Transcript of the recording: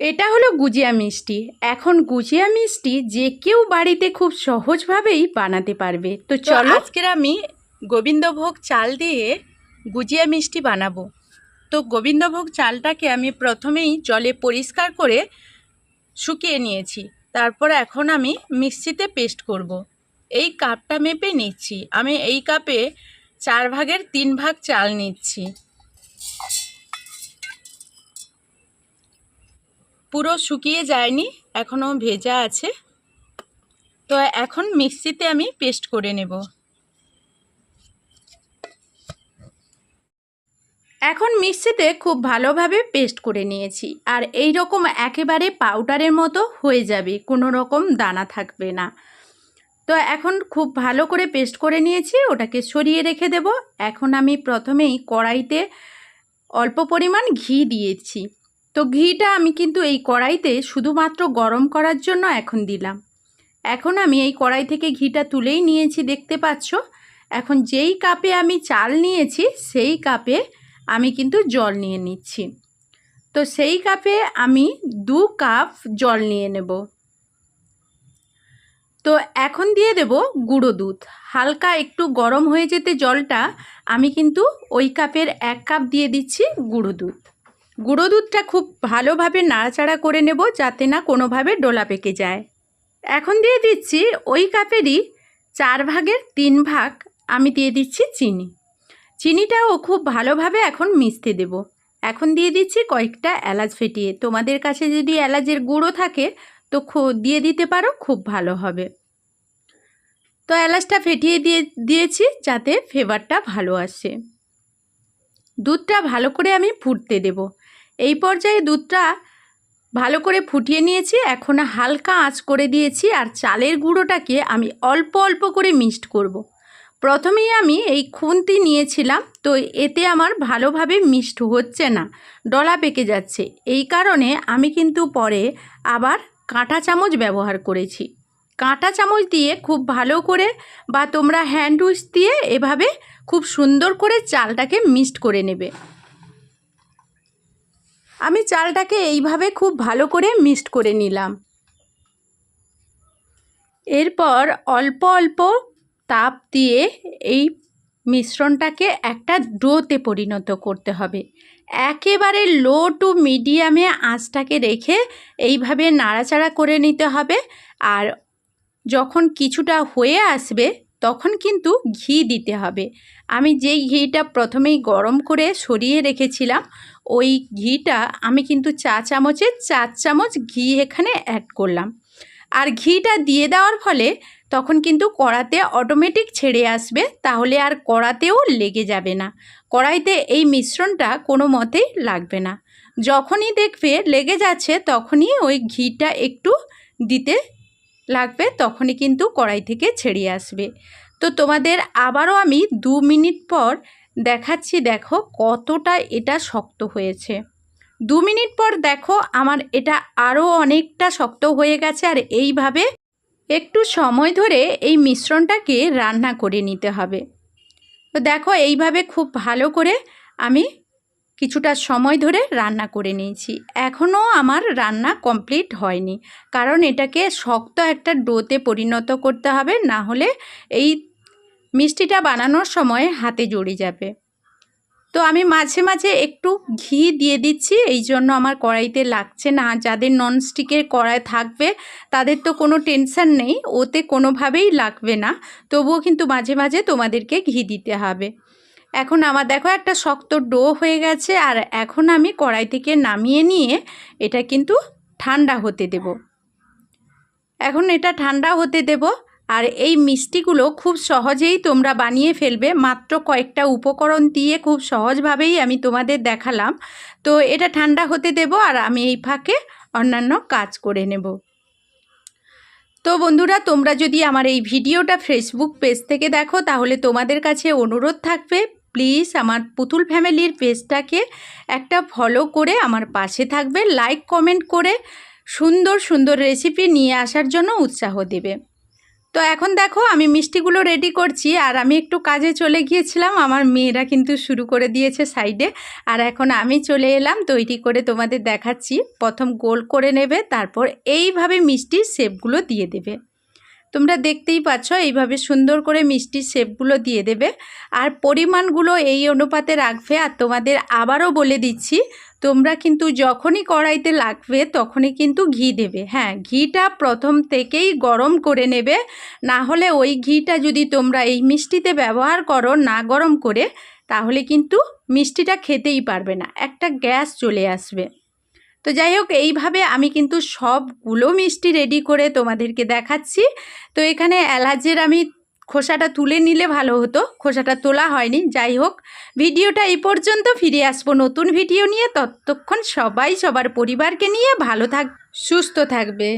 এটা হলো গুজিয়া মিষ্টি। এখন গুজিয়া মিষ্টি যে কেউ বাড়িতে খুব সহজভাবেই বানাতে পারবে। তো চলো আজকের আমি গোবিন্দভোগ চাল দিয়ে গুজিয়া মিষ্টি বানাবো। তো গোবিন্দভোগ চালটাকে আমি প্রথমেই জলে পরিষ্কার করে শুকিয়ে নিয়েছি। তারপর এখন আমি মিক্সিতে পেস্ট করব। এই কাপটা মেপে নিচ্ছি। আমি এই কাপে চার ভাগের তিন ভাগ চাল নিচ্ছি। পুরো শুকিয়ে যায়নি, এখনও ভেজা আছে। তো এখন মিক্সিতে আমি পেস্ট করে নেব। এখন মিক্সিতে খুব ভালোভাবে পেস্ট করে নিয়েছি, আর এই রকম একেবারে পাউডারের মতো হয়ে যাবে, কোনো রকম দানা থাকবে না। তো এখন খুব ভালো করে পেস্ট করে নিয়েছি, ওটাকে সরিয়ে রেখে দেব। এখন আমি প্রথমেই কড়াইতে অল্প পরিমাণ ঘি দিয়েছি। তো ঘিটা আমি কিন্তু এই কড়াইতে শুধুমাত্র গরম করার জন্য এখন দিলাম। এখন আমি এই কড়াই থেকে ঘিটা তুলেই নিয়েছি, দেখতে পাচ্ছ? এখন যেই কাপে আমি চাল নিয়েছি, সেই কাপে আমি কিন্তু জল নিয়ে নিচ্ছি। তো সেই কাপে আমি দু কাপ জল নিয়ে নেব। তো এখন দিয়ে দেব গুঁড়ো দুধ। হালকা একটু গরম হয়ে যেতে জলটা আমি কিন্তু ওই কাপের এক কাপ দিয়ে দিচ্ছি গুঁড়ো দুধ। গুঁড়ো দুধটা খুব ভালোভাবে নাড়াচাড়া করে নেব যাতে না কোনোভাবে ডোলা পেকে যায়। এখন দিয়ে দিচ্ছি ওই কাপেরই চার ভাগের তিন ভাগ আমি দিয়ে দিচ্ছি চিনি। চিনিটাও খুব ভালোভাবে এখন মিশতে দেব। এখন দিয়ে দিচ্ছি কয়েকটা এলাচ ফেটিয়ে। তোমাদের কাছে যদি এলাচের গুঁড়ো থাকে তো দিয়ে দিতে পারো, খুব ভালো হবে। তো এলাচটা ফেটিয়ে দিয়ে, দিয়েছি যাতে ফ্লেভারটা ভালো আসে। দুধটা ভালো করে আমি ফুটতে দেব। এই পর্যায়ে দুধটা ভালো করে ফুটিয়ে নিয়েছি, এখন হালকা আঁচ করে দিয়েছি আর চালের গুঁড়োটাকে আমি অল্প অল্প করে মিক্সড করব। প্রথমেই আমি এই খুন্তি নিয়েছিলাম, তো এতে আমার ভালোভাবে মিক্সড হচ্ছে না, ডলা পেকে যাচ্ছে। এই কারণে আমি কিন্তু পরে আবার কাঁটা চামচ ব্যবহার করেছি। কাঁটা চামচ দিয়ে খুব ভালো করে বা তোমরা হ্যান্ড উইচ দিয়ে এভাবে খুব সুন্দর করে চালটাকে মিক্সড করে নেবে। আমি চালটাকে এইভাবে খুব ভালো করে মিক্সড করে নিলাম। এরপর অল্প অল্প তাপ দিয়ে এই মিশ্রণটাকে একটা ডোতে পরিণত করতে হবে। একেবারে লো টু মিডিয়ামে আঁচটাকে রেখে এইভাবে নাড়াচাড়া করে নিতে হবে। আর যখন কিছুটা হয়ে আসবে তখন কিন্তু ঘি দিতে হবে। আমি যেই ঘিটা প্রথমেই গরম করে সরিয়ে রেখেছিলাম, ওই ঘিটা আমি কিন্তু চা চামচের চার চামচ ঘি এখানে অ্যাড করলাম। আর ঘিটা দিয়ে দেওয়ার ফলে তখন কিন্তু কড়াতে অটোমেটিক ছেড়ে আসবে, তাহলে আর কড়াতেও লেগে যাবে না। কড়াইতে এই মিশ্রণটা কোনো মতেই লাগবে না। যখনই দেখবে লেগে যাচ্ছে, তখনই ওই ঘিটা একটু দিতে লাগবে, তখনই কিন্তু কড়াই থেকে ছেড়ে আসবে। তো তোমাদের আবারও আমি দু মিনিট পর দেখাচ্ছি, দেখো কতটা এটা শক্ত হয়েছে। দু মিনিট পর দেখো আমার এটা আরও অনেকটা শক্ত হয়ে গেছে আর এইভাবে একটু সময় ধরে এই মিশ্রণটাকে রান্না করে নিতে হবে। তো দেখো এইভাবে খুব ভালো করে আমি কিছুটা সময় ধরে রান্না করে নিয়েছি। এখনও আমার রান্না কমপ্লিট হয়নি। কারণ এটাকে শক্ত একটা ডোতে পরিণত করতে হবে, না হলে এই মিষ্টিটা বানানোর সময় হাতে জড়ে যাবে। তো আমি মাঝে মাঝে একটু ঘি দিয়ে দিচ্ছি, এই জন্য আমার কড়াইতে লাগছে না। যাদের ননস্টিকের কড়াই থাকবে, তাদের তো কোনো টেনশন নেই, ওতে কোনোভাবেই লাগবে না। তবুও কিন্তু মাঝে মাঝে তোমাদেরকে ঘি দিতে হবে। এখন আমার দেখো একটা শক্ত ডো হয়ে গেছে আর এখন আমি কড়াই থেকে নামিয়ে নিয়ে এটা কিন্তু ঠান্ডা হতে দেব। এখন এটা ঠান্ডা হতে দেব আর এই মিষ্টিগুলো খুব সহজেই তোমরা বানিয়ে ফেলবে। মাত্র কয়েকটা উপকরণ দিয়ে খুব সহজভাবেই আমি তোমাদের দেখালাম। তো এটা ঠান্ডা হতে দেব আর আমি এই ফাঁকে অন্যান্য কাজ করে নেব। তো বন্ধুরা, তোমরা যদি আমার এই ভিডিওটা ফেসবুক পেজ থেকে দেখো, তাহলে তোমাদের কাছে অনুরোধ থাকবে প্লিজ আমার পুতুল ফ্যামিলির পেজটাকে একটা ফলো করে আমার পাশে থাকবে। লাইক কমেন্ট করে সুন্দর সুন্দর রেসিপি নিয়ে আসার জন্য উৎসাহ দেবে। তো এখন দেখো, আমি মিষ্টিগুলো রেডি করছি আর আমি একটু কাজে চলে গিয়েছিলাম। আমার মেয়েরা কিন্তু শুরু করে দিয়েছে সাইডে আর এখন আমি চলে এলাম, তৈরি করে তোমাদের দেখাচ্ছি। প্রথম গোল করে নেবে, তারপর এইভাবে মিষ্টির শেপগুলো দিয়ে দেবে। তোমরা দেখতেই পাচ্ছ, এইভাবে সুন্দর করে মিষ্টির শেপগুলো দিয়ে দেবে। আর পরিমাণগুলো এই অনুপাতে রাখবে, আর তোমাদের আবারও বলে দিচ্ছি, তোমরা কিন্তু যখনই কড়াইতে লাগবে তখনই কিন্তু ঘি দেবে। হ্যাঁ ঘিটা প্রথম থেকেই গরম করে নেবে, না হলে ওই ঘিটা যদি তোমরা এই মিষ্টিতে ব্যবহার করো না গরম করে, তাহলে কিন্তু মিষ্টিটা খেতেই পারবে না। একটা গ্যাস চলে আসবে। তো যাই হোক, এইভাবে আমি কিন্তু সবগুলো মিষ্টি রেডি করে তোমাদেরকে দেখাচ্ছি। তো এখানে এলাচের আমি খোসাটা তুলে নিলে ভালো হতো, খোসাটা তোলা হয়নি। যাই হোক, ভিডিওটা এই পর্যন্ত। ফিরে আসব নতুন ভিডিও নিয়ে। ততক্ষণ সবাই, সবার পরিবারকে নিয়ে ভালো থাক, সুস্থ থাকবে।